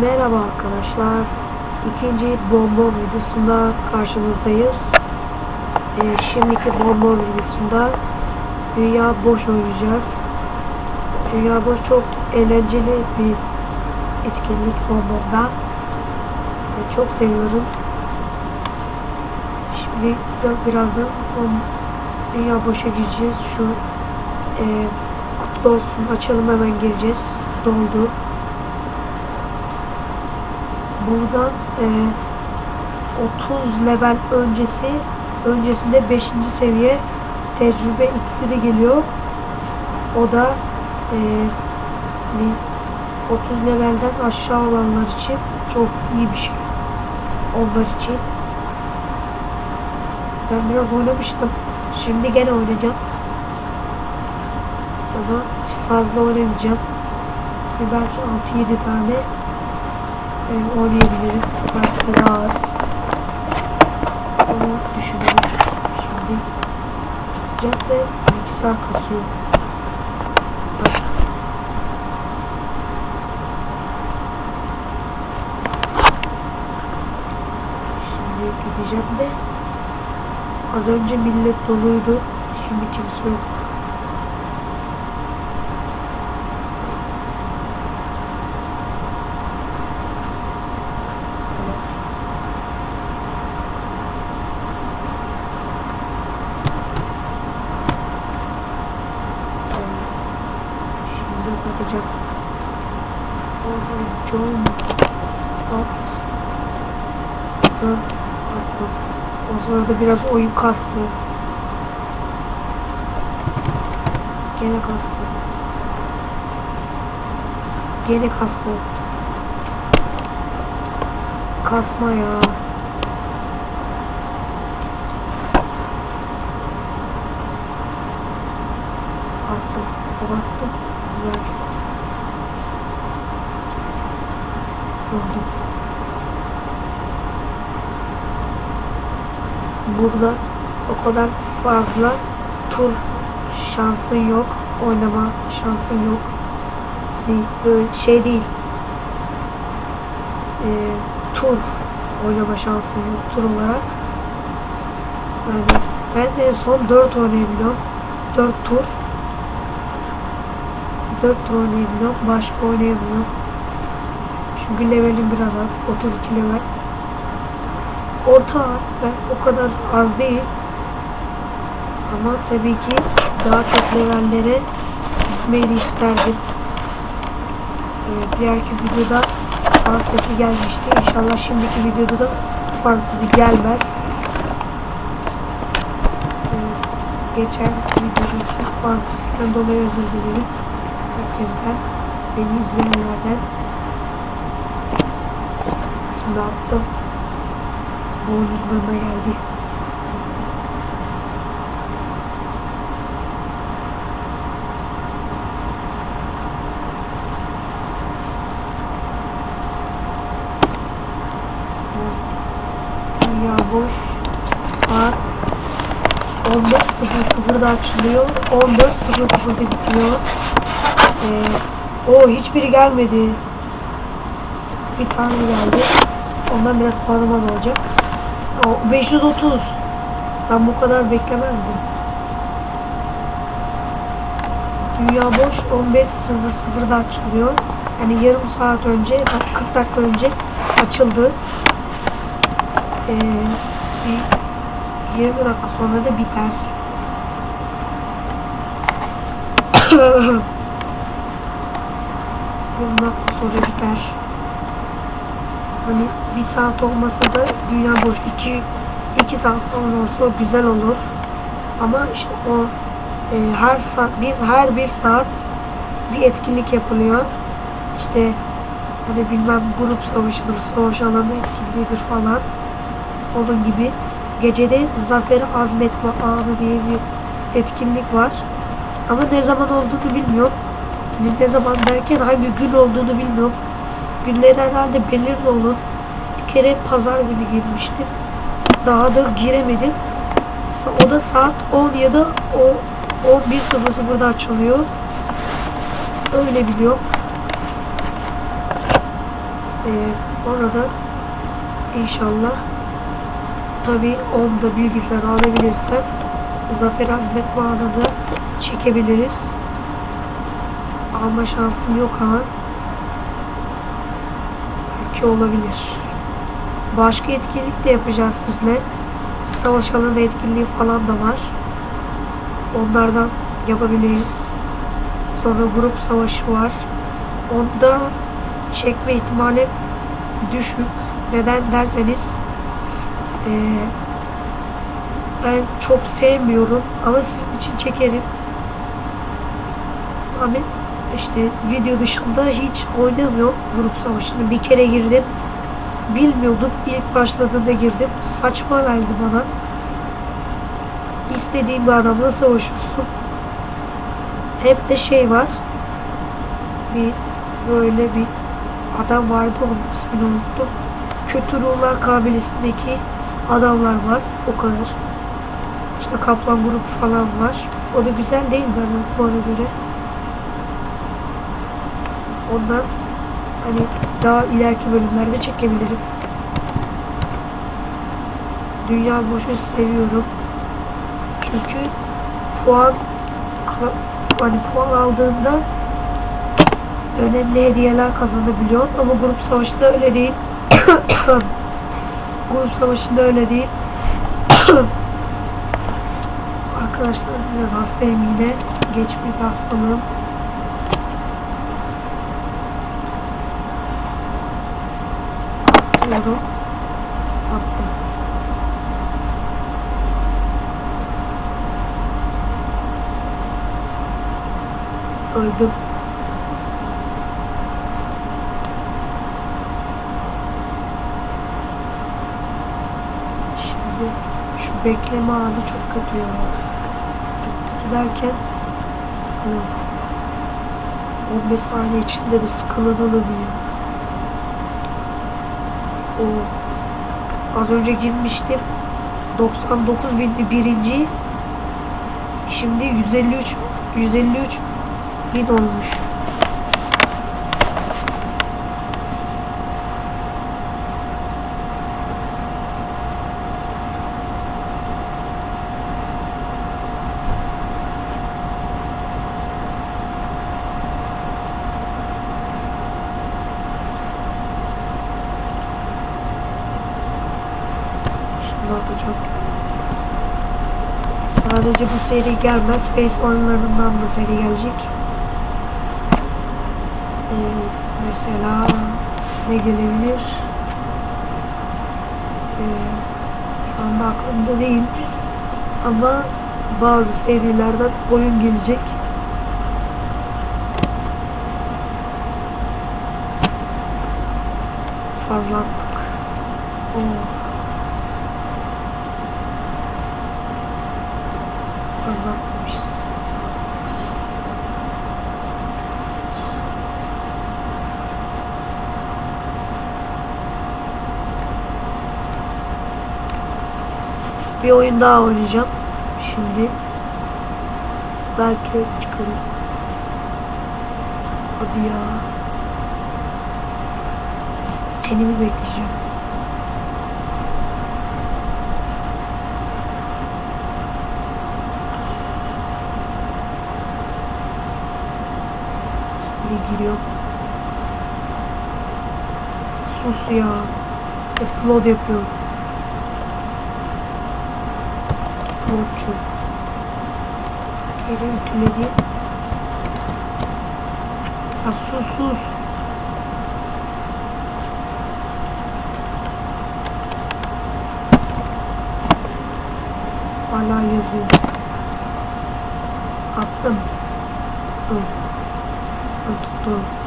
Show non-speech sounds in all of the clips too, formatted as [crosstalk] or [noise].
Merhaba arkadaşlar. İkinci bonbon videosunda karşınızdayız. Ee, şimdiki bonbon videosunda Dünya Boş oynayacağız. Dünya Boş çok eğlenceli bir etkinlik bonbonda. Ee, çok seviyorum. Şimdi biraz- birazdan Dünya Boş'a gireceğiz. Şu e, kutlu olsun açalım hemen gireceğiz. Doldu. Buradan e, 30 level öncesi öncesinde 5. seviye tecrübe iksiri geliyor. O da e, hani 30 levelden aşağı olanlar için çok iyi bir şey. Onlar için. Ben biraz oynamıştım. Şimdi gene oynayacağım. Ama fazla oynamayacağım. Belki 6-7 tane e, oynayabilirim. Belki de daha az. Onu düşünüyoruz. Şimdi gideceğim de bilgisayar kasıyor. Şimdi gideceğim de az önce millet doluydu. Şimdi kimse yok. John Bot Dur, attım. O sırada biraz oyun kastı. Gene kastı. Gene kastı. Kasma ya. Attım. Kapattım. Güzel. Oldu. Burada o kadar fazla tur şansın yok. Oynama şansın yok. Değil, böyle şey değil. Ee, tur oynama şansın yok tur olarak. Yani ben en son 4 oynayabiliyorum. 4 tur. 4 tur oynayabiliyorum. Başka oynayamıyorum. Çünkü levelim biraz az. 32 level. Orta ben o kadar az değil. Ama tabii ki daha çok levellere gitmeyi isterdim. Ee, diğerki videoda fan gelmişti. İnşallah şimdiki videoda da fan gelmez. Ee, geçen videodaki fan sesinden dolayı özür dilerim. Herkesten, beni izleyenlerden. Attım. Boynuzlarına geldi. Dünya boş. Saat 15.00'da açılıyor. 14.00'da bitiyor. Ee, o hiçbiri gelmedi. Bir tane geldi. Ondan biraz puanım az olacak. O 530. Ben bu kadar beklemezdim. Dünya boş 15.00'da açılıyor. Yani yarım saat önce, bak 40 dakika önce açıldı. Ee, bir 20 dakika sonra da biter. [coughs] Dakika sonra biter. Hani bir saat olmasa da dünya boş iki, iki saat falan olsa güzel olur. Ama işte o e, her saat bir her bir saat bir etkinlik yapılıyor. İşte hani bilmem grup savaşıdır, savaş alanı etkinliğidir falan. Onun gibi. Gecede Zafer'i Azmetme Anı diye bir etkinlik var. Ama ne zaman olduğunu bilmiyorum. Ne zaman derken hangi gün olduğunu bilmiyorum. Günleri herhalde belirli olur. Bir kere pazar günü girmiştim. Daha da giremedim. O da saat 10 ya da o 11.00'da açılıyor. Öyle biliyorum. Ee, orada inşallah tabi onda bilgisayar alabilirsem Zafer Azmet Bağı'nı çekebiliriz. Alma şansım yok ama belki olabilir. Başka etkinlik de yapacağız sizle. Savaş alanı etkinliği falan da var. Onlardan yapabiliriz. Sonra grup savaşı var. Onda çekme ihtimali düşük. Neden derseniz eee, ben çok sevmiyorum ama sizin için çekerim. Ama işte video dışında hiç oynamıyorum grup savaşını. Bir kere girdim. Bilmiyordum. İlk başladığında girdim. Saçma geldi bana. İstediğin bir adamla savaşıyorsun. Hep de şey var. Bir böyle bir adam vardı onun ismini unuttum. Kötü ruhlar kabilesindeki adamlar var. O kadar. İşte kaplan grubu falan var. O da güzel değil bana bana göre. Ondan hani daha ileriki bölümlerde çekebilirim. Dünya boşu seviyorum. Çünkü puan hani puan aldığında önemli hediyeler kazanabiliyor ama grup savaşında öyle değil. [coughs] grup savaşında öyle değil. [coughs] Arkadaşlar biraz hastayım yine. Geçmiş hastalığım. Atıyorum. Attım. Öldüm. Şimdi şu bekleme anı çok kötü ya. Çok kötü derken sıkılıyorum. 15 saniye içinde de sıkılabiliyor. O az önce girmiştim. 99 bindi birinci. Şimdi 153 153 bin olmuş. Şimdi atacağım. Sadece bu seri gelmez. Face oyunlarından da seri gelecek. Ee, mesela ne gelebilir? Ee, şu anda aklımda değil. Ama bazı serilerden oyun gelecek. Fazla attık. Fazla atmamışız. Bir oyun daha oynayacağım. Şimdi. Belki çıkarım. Hadi ya. Seni mi bekleyeceğim? Bir giriyor. Sus ya. Offload yapıyorum. Offloadçu. Geri ütüledi. Ya sus sus. Hala yazıyor. Attım. Dur. Dur tuttu.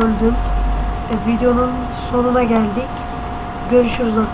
Öldüm. E, videonun sonuna geldik. Görüşürüz arkadaşlar.